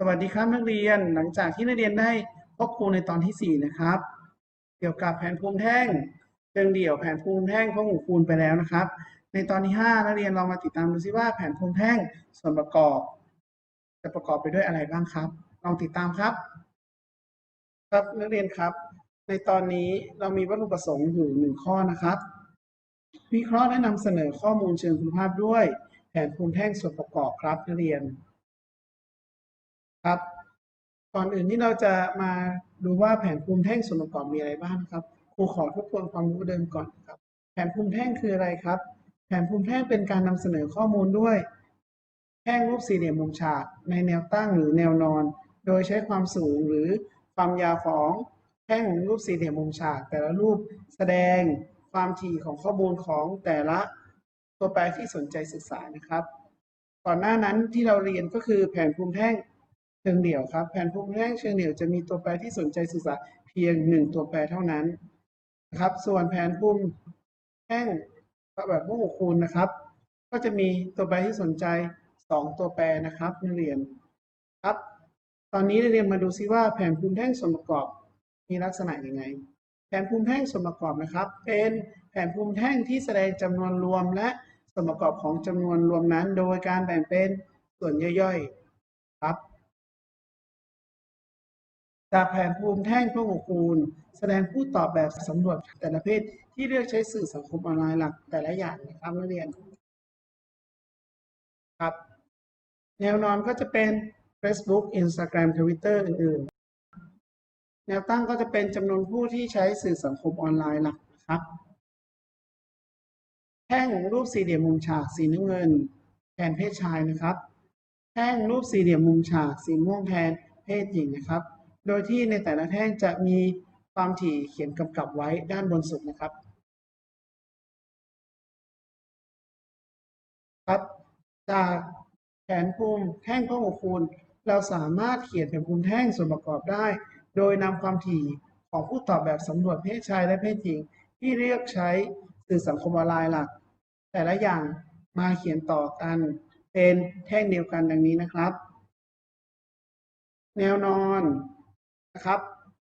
สวัสดีครับนักเรียนหลังจากที่นักเรียนได้พบครูในตอนที่ 4 นะครับ เกี่ยวกับแผนภูมิแท่งเชิงเดี่ยวแผนภูมิแท่งพหูคูณไปแล้วนะครับ ในตอนที่ 5 นักเรียนลองมาติดตามดูซิว่าแผนภูมิแท่งส่วนประกอบ จะประกอบไปด้วยอะไรบ้างครับ ลองติดตามครับ ครับนักเรียนครับ ในตอนนี้เรามีวัตถุประสงค์อยู่หนึ่งข้อนะครับ วิเคราะห์และนำเสนอข้อมูลเชิงคุณภาพด้วย แผนภูมิแท่งส่วนประกอบครับนักเรียน ครับ ก่อนอื่นที่เราจะมาดูว่าแผนภูมิแท่งส่วนประกอบมีอะไรบ้างครับ ครูขอทบทวนความรู้เดิมก่อนครับ แผนภูมิแท่งคืออะไรครับ แผนภูมิแท่งเป็นการนำเสนอข้อมูลด้วย แท่งรูปสี่เหลี่ยมมุมฉาก ในแนวตั้งหรือแนวนอน โดยใช้ความสูงหรือความยาวของแท่งรูปสี่เหลี่ยมมุมฉาก แต่ละรูปแสดงความถี่ของข้อมูลของแต่ละตัวแปรที่สนใจศึกษานะครับ ก่อนหน้านั้นที่เราเรียนก็คือแผนภูมิแท่ง เชิงเดี่ยวครับแผนภูมิแท่งเชิงเดี่ยวจะมีตัวแปรที่สนใจศึกษาเพียงหนึ่งตัวแปรเท่านั้นนะครับ ส่วนแผนภูมิแท่งแบบพวกคูณนะครับ ก็จะมีตัวแปรที่สนใจสองตัวแปรนะครับนักเรียนครับ ตอนนี้นักเรียนมาดูซิว่าแผนภูมิแท่งส่วนประกอบมีลักษณะยังไง แผนภูมิแท่งส่วนประกอบนะครับ เป็นแผนภูมิแท่งที่แสดงจำนวนรวมและส่วนประกอบของจำนวนรวมนั้น โดยการแบ่งเป็นส่วนย่อยๆ ครับ จากแผนภูมิแท่งพหูคูณแสดงผู้ตอบแบบสำรวจแต่ละเพศที่เลือกใช้สื่อสังคมออนไลน์หลักแต่ละอย่างนะครับนักเรียนครับ แนวนอนก็จะเป็น Facebook Instagram Twitter อื่นๆ แนวตั้งก็จะเป็นจำนวนผู้ที่ใช้สื่อสังคมออนไลน์หลักนะครับแท่งรูปสี่เหลี่ยมมุมฉากสีน้ำเงิน แทนเพศชายนะครับ แท่งรูปสี่เหลี่ยมมุมฉากสีม่วงแทนเพศหญิงนะครับ โดยที่ในแต่ละแท่งจะมีความถี่เขียนกำกับไว้ด้านบนสุดนะครับ ครับจากแผนภูมิแท่งพหูคูณ เราสามารถเขียนแผนภูมิแท่งส่วนประกอบได้ โดยนำความถี่ของผู้ตอบแบบสำรวจเพศชายและเพศหญิง ที่เลือกใช้สื่อสังคมออนไลน์หลัก แต่ละอย่างมาเขียนต่อกันเป็นแท่งเดียวกันดังนี้นะครับ แนวนอน นะครับ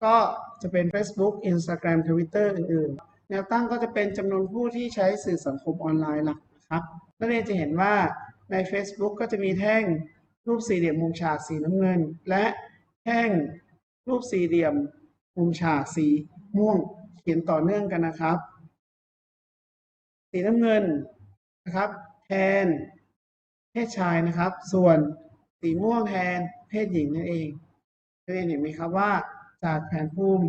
ก็จะเป็น Facebook Instagram Twitter อื่นๆ แนวตั้งก็จะเป็นจำนวนผู้ที่ใช้สื่อสังคมออนไลน์หลักนะครับนักเรียนจะเห็นว่าใน Facebook ก็จะมีแท่งรูปสี่เหลี่ยมมุมฉากสีน้ำเงิน และแท่งรูปสี่เหลี่ยมมุมฉากสีม่วงเขียนต่อเนื่องกันนะครับ สีน้ำเงินนะครับแทนเพศชายนะครับ ส่วนสีม่วงแทนเพศหญิงนั่นเอง นักเรียนเห็นไหมครับว่า จากแผนภูมิ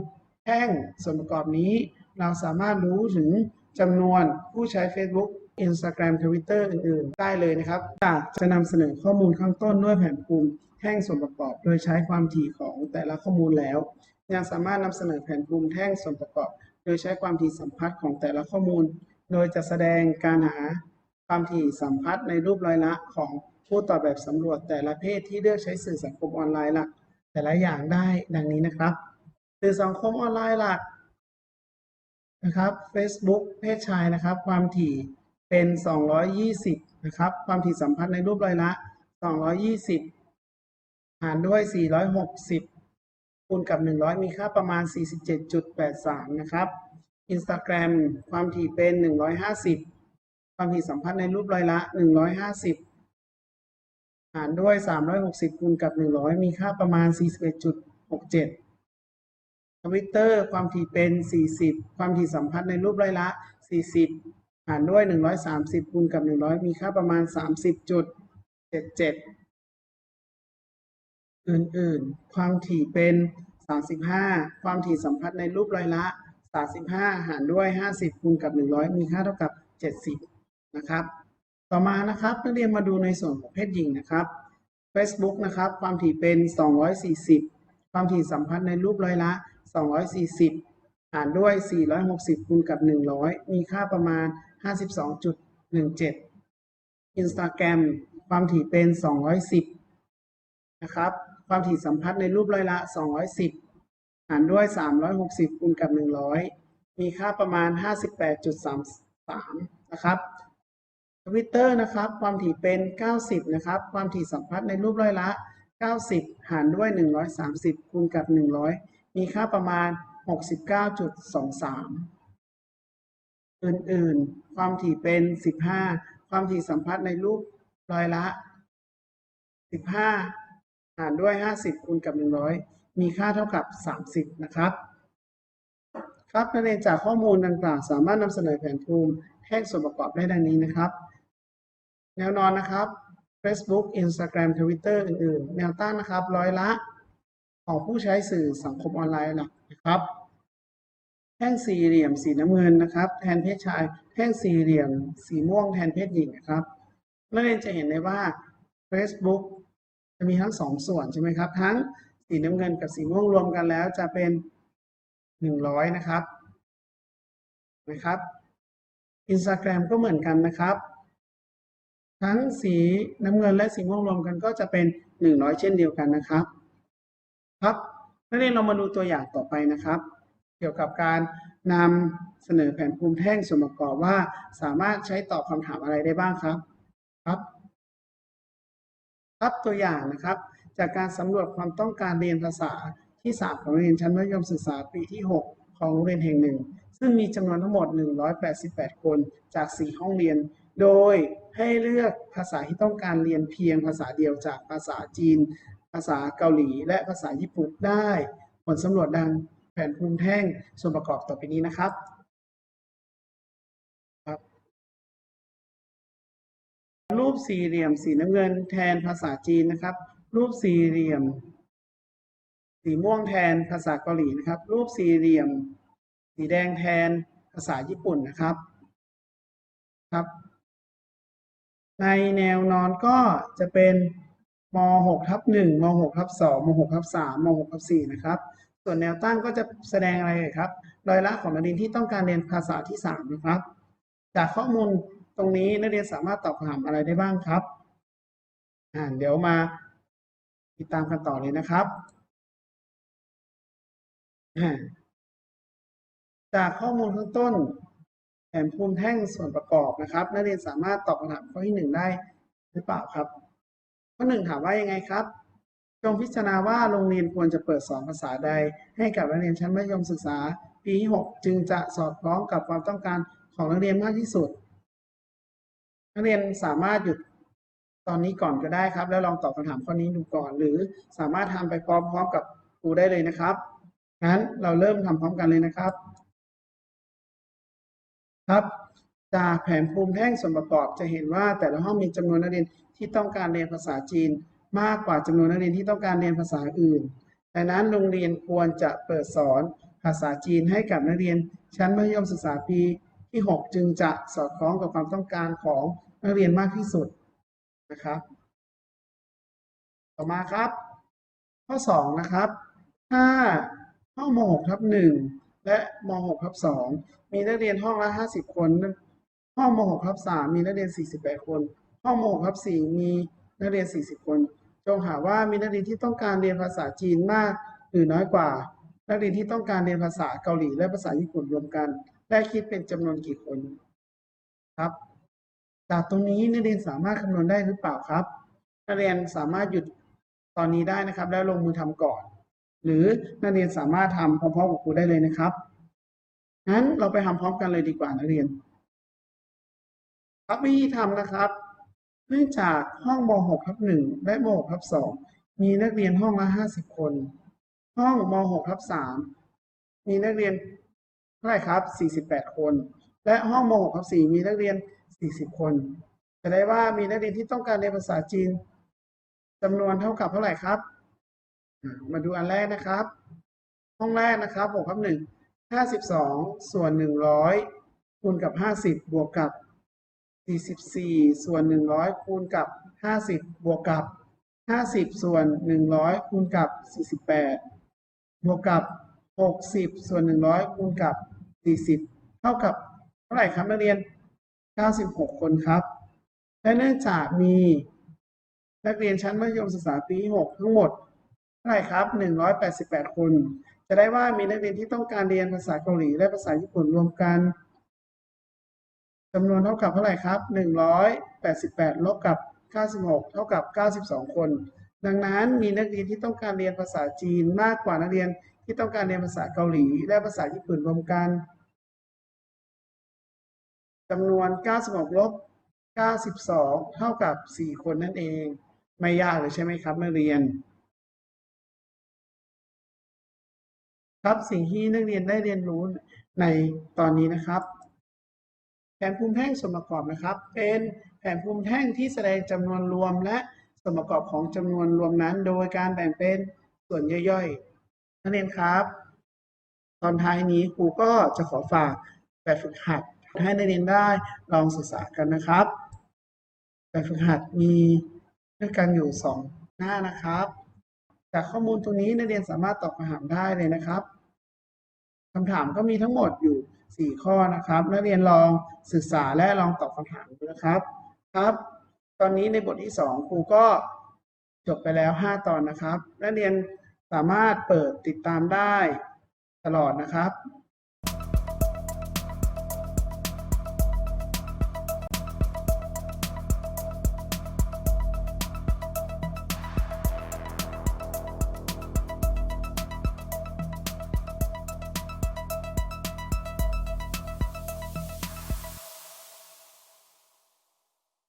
แท่งส่วนประกอบนี้ เราสามารถรู้ถึงจำนวนผู้ใช้ Facebook Instagram Twitter อื่นๆ ได้เลยนะครับจากจะนำเสนอข้อมูลข้างต้นด้วยแผนภูมิแท่งส่วนประกอบ โดยใช้ความถี่ของแต่ละข้อมูลแล้ว ยังสามารถนำเสนอแผนภูมิแท่งส่วนประกอบ โดยใช้ความถี่สัมพัทธ์ของแต่ละข้อมูล โดยจะแสดงการหาความถี่สัมพัทธ์ในรูปร้อยละของผู้ตอบแบบสำรวจแต่ละเพศที่เลือกใช้สื่อสังคมออนไลน์หลัก แต่ละอย่างได้ดังนี้นะครับสื่อสังคมออนไลน์หลักนะครับ Facebook เพศชายนะครับ ความถี่เป็น 220 นะครับ ความถี่สัมพัทธ์ในรูปร้อยละ 220 หารด้วย 460 คูณกับ 100 มีค่าประมาณ 47.83 นะครับ Instagram ความถี่เป็น 150 ความถี่สัมพัทธ์ในรูปร้อยละ 150 หารด้วย 360คูณกับ 100 มีค่าประมาณ 41.67ทวิตเตอร์ความถี่เป็น 40 ความถี่สัมพัทธ์ในรูปร้อยละ 40 หารด้วย 130คูณกับ 100 มีค่าประมาณ 30.77 อื่นๆ ความถี่เป็น 35 ความถี่สัมพัทธ์ในรูปร้อยละ 35 หารด้วย 50คูณกับ 100 มีค่าเท่ากับ 70 นะครับ ต่อมานะครับนักเรียนมาดูในส่วนของเพศหญิงนะครับ Facebook นะครับความถี่เป็น 240 ความถี่สัมพัทธ์ในรูปร้อยละ 240หารด้วย 460คูณกับ 100 มีค่าประมาณ 52.17 Instagram ความถี่เป็น 210 นะครับ ความถี่สัมพัทธ์ในรูปร้อยละ 210หารด้วย 360คูณกับ 100 มีค่าประมาณ 58.33 นะครับ วิตเตอร์นะครับ ความถี่เป็น 90 นะครับ ความถี่สัมพัทธ์ในรูปร้อยละ 90 หารด้วย 130 คูณกับ 100 มีค่าประมาณ 69.23 อื่นๆ ความถี่เป็น 15 ความถี่สัมพัทธ์ในรูปร้อยละ 15 หารด้วย 50 คูณกับ 100 มีค่าเท่ากับ 30 นะครับครับนักเรียนจากข้อมูลดังกล่าวสามารถนำเสนอแผนภูมิแท่งส่วนประกอบได้ดังนี้นะครับ แนวนอนนะครับ Facebook Instagram Twitter อื่นๆ แนวตั้งนะครับ ร้อยละของผู้ใช้สื่อสังคมออนไลน์หลักนะครับแท่งสี่เหลี่ยมสีน้ำเงินนะครับ แทนเพศชาย แท่งสี่เหลี่ยมสีม่วงแทนเพศหญิงนะครับนักเรียนจะเห็นได้ว่า Facebook จะมีทั้งสองส่วนใช่ไหมครับ ทั้งสีน้ำเงินกับสีม่วงรวมกันแล้วจะเป็นหนึ่งร้อยนะครับนะครับ Instagram ก็เหมือนกันนะครับ ทั้งสีน้ำเงินและสีม่วงรวมกันก็จะเป็นหนึ่งร้อยเช่นเดียวกันนะครับ ครับนักเรียนเรามาดูตัวอย่างต่อไปนะครับ เกี่ยวกับการนำเสนอแผนภูมิแท่งส่วนประกอบว่า สามารถใช้ตอบคำถามอะไรได้บ้างครับ ครับ ครับตัวอย่างนะครับ จากการสำรวจความต้องการเรียนภาษาที่ 3 ของเรียนชั้นมัธยมศึกษาปีที่ 6 ของโรงเรียนแห่งหนึ่ง ซึ่งมีจำนวนทั้งหมด 188 คนจาก 4 ห้องเรียน โดยให้เลือกภาษาที่ต้องการเรียนเพียงภาษาเดียวจากภาษาจีน ภาษาเกาหลี และภาษาญี่ปุ่นได้ ผลสำรวจดังแผนภูมิแท่งส่วนประกอบต่อไปนี้นะครับครับรูปสี่เหลี่ยมสีน้ำเงินแทนภาษาจีนนะครับ รูปสี่เหลี่ยม สีม่วงแทนภาษาเกาหลีนะครับ รูปสี่เหลี่ยม สีแดงแทนภาษาญี่ปุ่นนะครับครับ ในแนวนอนก็จะเป็นม .6 ทับ1ม .6 ทับ2ม .6 ทับ3ม .6 ทับ4นะครับ ส่วนแนวตั้งก็จะแสดงอะไรครับรอยละของนักเรียนที่ต้องการเรียนภาษาที่ 3 นะครับ จากข้อมูลตรงนี้นักเรียนสามารถตอบคำถามอะไรได้บ้างครับอ่าเดี๋ยวมาติดตามกันต่อเลยนะครับ จากข้อมูลข้างต้น แผนภูมิแท่งส่วนประกอบนะครับ นักเรียนสามารถตอบคำถามข้อที่หนึ่งได้หรือเปล่าครับ ข้อหนึ่งถามว่ายังไงครับ จงพิจารณาว่าโรงเรียนควรจะเปิดสอนภาษาใด ให้กับนักเรียนชั้นมัธยมศึกษา ปีที่หกจึงจะสอดคล้องกับความต้องการของนักเรียนมากที่สุด นักเรียนสามารถหยุดตอนนี้ก่อนก็ได้ครับ แล้วลองตอบคำถามข้อนี้ดูก่อน หรือสามารถทำไปพร้อมๆกับครูได้เลยนะครับงั้นเราเริ่มทำพร้อมกันเลยนะครับ ครับ จากแผนภูมิแท่งส่วนประกอบจะเห็นว่าแต่ละห้องมีจำนวนนักเรียนที่ต้องการเรียนภาษาจีน มากกว่าจำนวนนักเรียนที่ต้องการเรียนภาษาอื่นดังนั้นโรงเรียนควรจะเปิดสอนภาษาจีนให้กับนักเรียน ชั้นมัธยมศึกษาปีที่ 6 จึงจะสอดคล้องกับความต้องการของนักเรียนมากที่สุดนะครับ ต่อมาครับ ข้อ 2 นะครับ ถ้าห้องม .6 ทับ1 และม .6 ทับ2มีนักเรียนห้องละ 50 คน ห้องม .6 ทับ3มีนักเรียน 48 คน ห้องม .6 ทับ4มีนักเรียน 40 คน จงหาว่ามีนักเรียนที่ต้องการเรียนภาษาจีนมากหรือน้อยกว่า นักเรียนที่ต้องการเรียนภาษาเกาหลีและภาษาญี่ปุ่นรวมกันและคิดเป็นจำนวนกี่คนครับ จากตรงนี้นักเรียนสามารถคำนวณได้หรือเปล่าครับ นักเรียนสามารถหยุดตอนนี้ได้นะครับ แล้วลงมือทำก่อน หรือนักเรียนสามารถทำพร้อมๆกับครูได้เลยนะครับงั้นเราไปทำพร้อมกันเลยดีกว่านักเรียนครับวิธีทำนะครับ เนื่องจากห้องม .6 ทับ1และม .6 ทับ2มีนักเรียนห้องละ 50 คน ห้องม .6 ทับ3มีนักเรียนเท่าไหร่ครับ 48 คน และห้องม .6 ทับ4มีนักเรียน 40 คนจะได้ว่ามีนักเรียนที่ต้องการเรียนภาษาจีนจำนวนเท่ากับเท่าไหร่ครับ มาดูอันแรกนะครับ ห้องแรกนะครับหกทับหนึ่งห้าสิบสองส่วนหนึ่งร้อยคูณกับห้าสิบบวกกับสี่สิบสี่ส่วนหนึ่งร้อยคูณกับห้าสิบบวกกับห้าสิบส่วนหนึ่งร้อยคูณกับสี่สิบแปดบวกกับหกสิบส่วนหนึ่งร้อยคูณกับสี่สิบเท่ากับเท่าไหร่ครับนักเรียนเก้าสิบหกคนครับ และเนื่องจากมีนักเรียนชั้นมัธยมศึกษาปีหกทั้งหมด เท่าไหร่ครับ 188 คน จะได้ว่ามีนักเรียนที่ต้องการเรียนภาษาเกาหลีและภาษาญี่ปุ่นรวมกันจำนวนเท่ากับเท่าไหร่ครับ 188 ลบกับ 96 เท่ากับ 92 คน ดังนั้นมีนักเรียนที่ต้องการเรียนภาษาจีนมากกว่านักเรียนที่ต้องการเรียนภาษาเกาหลีและภาษาญี่ปุ่นรวมกันจำนวน 96 ลบ 92 เท่ากับ 4 คนนั่นเอง ไม่ยากเลยใช่ไหมครับนักเรียน ครับสิ่งที่นักเรียนได้เรียนรู้ในตอนนี้นะครับ แผนภูมิแท่งส่วนประกอบนะครับ เป็นแผนภูมิแท่งที่แสดงจำนวนรวมและส่วนประกอบของจำนวนรวมนั้น โดยการแบ่งเป็นส่วนย่อยๆ นักเรียนครับ ตอนท้ายนี้ครูก็จะขอฝากแบบฝึกหัด ให้นักเรียนได้ลองศึกษากันนะครับ แบบฝึกหัดมีด้วยกันอยู่สองหน้านะครับ จากข้อมูลตรงนี้นักเรียนสามารถตอบคำถามได้เลยนะครับคำถามก็มีทั้งหมดอยู่ 4 ข้อนะครับนักเรียนลองศึกษาและลองตอบคำถามดูนะครับครับ ตอนนี้ในบทที่ 2 ครูก็จบไปแล้ว 5 ตอนนะครับนักเรียนสามารถเปิดติดตามได้ตลอดนะครับ